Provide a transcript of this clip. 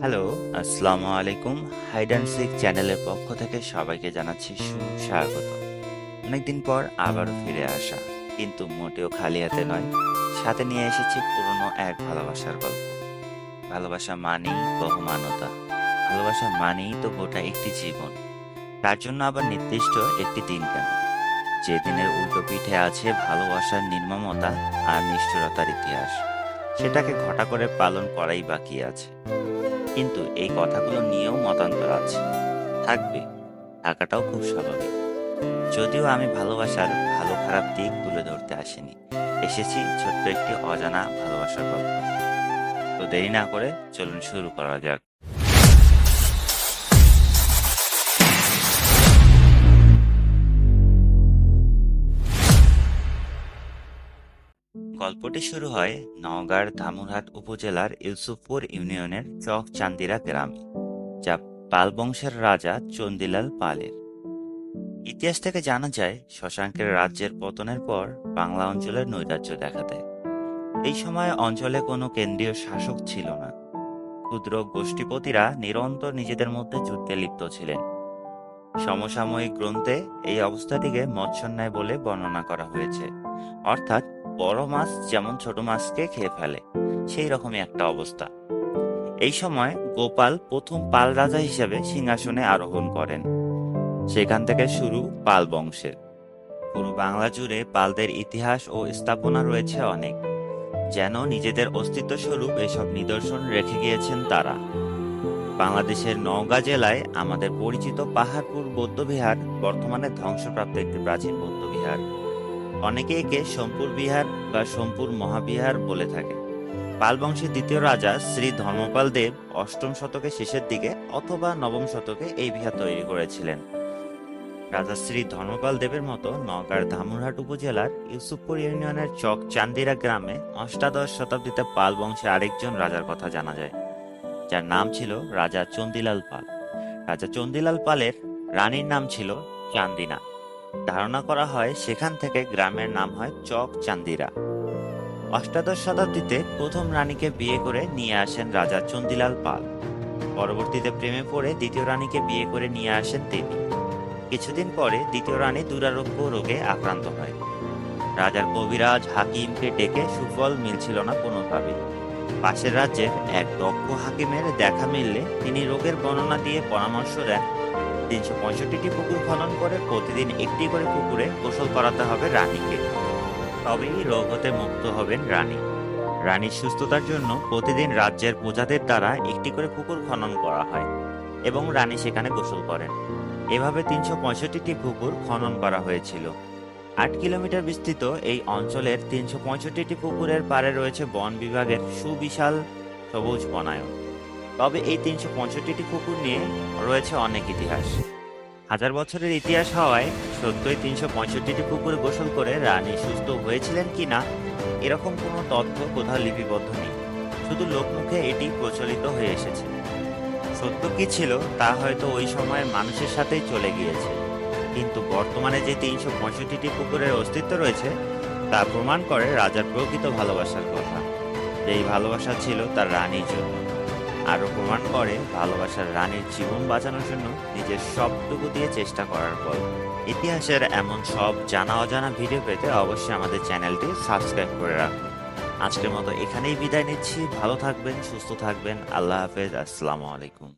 Hello আসসালামু আলাইকুম hide and sick চ্যানেলের পক্ষ থেকে সবাইকে জানাচ্ছি সুস্বাগত। অনেকদিন পর আবারও ফিরে আসা, কিন্তু মোটেও খালি হাতে নয়, সাথে নিয়ে এসেছি পুরনো এক ভালোবাসার গল্প। ভালোবাসা মানেই বহুমানতা, ভালোবাসা মানেই তো গোটা একটি জীবন। তার জন্য আবার নির্দিষ্ট একটি দিন কেন? যে দিনের উল্টো পিঠে আছে ভালোবাসার নির্মমতা আর নিষ্ঠুরতার ইতিহাস। সেটাকে ঘটা করে পালন করাই বাকি আছে। কিন্তু এই কথাগুলো নিয়েও মতান্তর আছে। থাকবে। থাকাটাও খুব স্বাভাবিক। যদিও আমি ভালোবাসার ভালো খারাপ দিক তুলে ধরতে আসিনি। এসেছি ছোট্ট একটি অজানা ভালোবাসার গল্প। তো দেরি না করে চলুন শুরু করা যাক। গল্পটি শুরু হয় নওগাঁর ধামুরহাট উপজেলার ইউসুফপুর ইউনিয়নের চক চান্দিরা গ্রামে, যা পাল বংশের রাজা চন্দিলাল পালের। ইতিহাস থেকে জানা যায়, শশাঙ্কের রাজ্যের পতনের পর বাংলা অঞ্চলের নৈরাজ্য দেখা দেয়। এই সময় অঞ্চলে কোনো কেন্দ্রীয় শাসক ছিল না। ক্ষুদ্র গোষ্ঠীপতিরা নিরন্তর নিজেদের মধ্যে যুদ্ধে লিপ্ত ছিলেন। সমসাময়িক গ্রন্থে এই অবস্থাটিকে মৎস্যন্যায় বলে বর্ণনা করা হয়েছে। অর্থাৎ বড় মাছ যেমন ছোট মাছকে খেয়ে ফেলে, সেই রকমই একটা অবস্থা। এই সময় গোপাল প্রথম পাল রাজা হিসেবে সিংহাসনে আরোহণ করেন। সেখান থেকে শুরু পাল বংশের। পুরো বাংলা জুড়ে পালদের ইতিহাস ও স্থাপনা রয়েছে অনেক। যেন নিজেদের অস্তিত্ব স্বরূপ এসব নিদর্শন রেখে গিয়েছেন তারা। বাংলাদেশের নওগাঁ জেলায় আমাদের পরিচিত পাহাড়পুর বৌদ্ধবিহার বর্তমানে ধ্বংসপ্রাপ্ত একটি প্রাচীন বৌদ্ধবিহার অনেকে একে সোমপুর বিহার বা সোমপুর মহাবিহার বলে থাকে। পাল বংশের দ্বিতীয় রাজা শ্রী ধর্মপাল দেব অষ্টম শতকের শেষের দিকে অথবা নবম শতকে এই বিহার তৈরি করেছিলেন। রাজা শ্রী ধর্মপাল দেবের মতো নওগাঁর ধামুরহাট উপজেলার ইউসুফপুর ইউনিয়নের চক চান্দিরা গ্রামে অষ্টাদশ শতাব্দীতে পাল বংশে আরেকজন রাজার কথা জানা যায়। যার নাম ছিল রাজা চন্দিলাল পাল। রাজা চন্দিলাল পালের রানীর নাম ছিল চান্দিনা। ধারণা করা হয় সেখান থেকে গ্রামের নাম হয় চক চান্দিরা। অষ্টাদশ শতাব্দীতে প্রথম রানীকে বিয়ে করে নিয়ে আসেন রাজা চন্দিলাল পাল। পরবর্তীতে প্রেমে পড়ে দ্বিতীয় রানীকে বিয়ে করে নিয়ে আসেন তিনি কিছুদিন পরে দ্বিতীয় রানী দুরারোগ্য রোগে আক্রান্ত হয়। রাজার কবিরাজ হাকিমকে ডেকে সুফল মিলছিল না কোনোভাবে। পাশের রাজ্যের এক দক্ষ হাকিমের দেখা মিললে তিনি রোগের বর্ণনা দিয়ে পরামর্শ দেন তিনশো পঁয়ষট্টিটি পুকুর খনন করে প্রতিদিন একটি করে পুকুরে গোসল করাতে হবে রানীকে। তবেই রোগ হতে মুক্ত হবেন রানী। রানীর সুস্থতার জন্য প্রতিদিন রাজ্যের প্রজাদের দ্বারা একটি করে পুকুর খনন করা হয় এবং রানী সেখানে গোসল করেন। এভাবে তিনশো পঁয়ষট্টিটি পুকুর খনন করা হয়েছিল। আট কিলোমিটার বিস্তৃত এই অঞ্চলের তিনশো পঁয়ষট্টিটি পুকুরের পাড়ে রয়েছে বন বিভাগের সুবিশাল সবুজ বনায়ন। তবে এই তিনশো পঁয়ষট্টিটি পুকুর নিয়ে রয়েছে অনেক ইতিহাস। হাজার বছরের ইতিহাস হওয়ায় সত্যই তিনশো পঁয়ষট্টিটি পুকুরে গোসল করে রানী সুস্থ হয়েছিলেন কিনা এরকম কোনো তথ্য কোথাও লিপিবদ্ধ নেই। শুধু লোকমুখে এটি প্রচলিত হয়ে এসেছে। সত্য কি ছিল, তা হয়তো ওই সময় মানুষের সাথেই চলে গিয়েছে। কিন্তু বর্তমানে যে তিনশো পঁয়ষট্টিটি পুকুরের অস্তিত্ব রয়েছে, তা প্রমাণ করে রাজার প্রকৃত ভালোবাসার কথা। যেই ভালোবাসা ছিল তার রানীর জন্য। আরও প্রমাণ করে ভালোবাসার রানীর জীবন বাঁচানোর জন্য নিজের সবটুকু দিয়ে চেষ্টা করার পর। ইতিহাসের এমন সব জানা অজানা ভিডিও পেতে অবশ্যই আমাদের চ্যানেলটি সাবস্ক্রাইব করে রাখুন। আজকের মতো এখানেই বিদায় নিচ্ছি। ভালো থাকবেন, সুস্থ থাকবেন। আল্লাহ হাফেজ। আসসালামু আলাইকুম।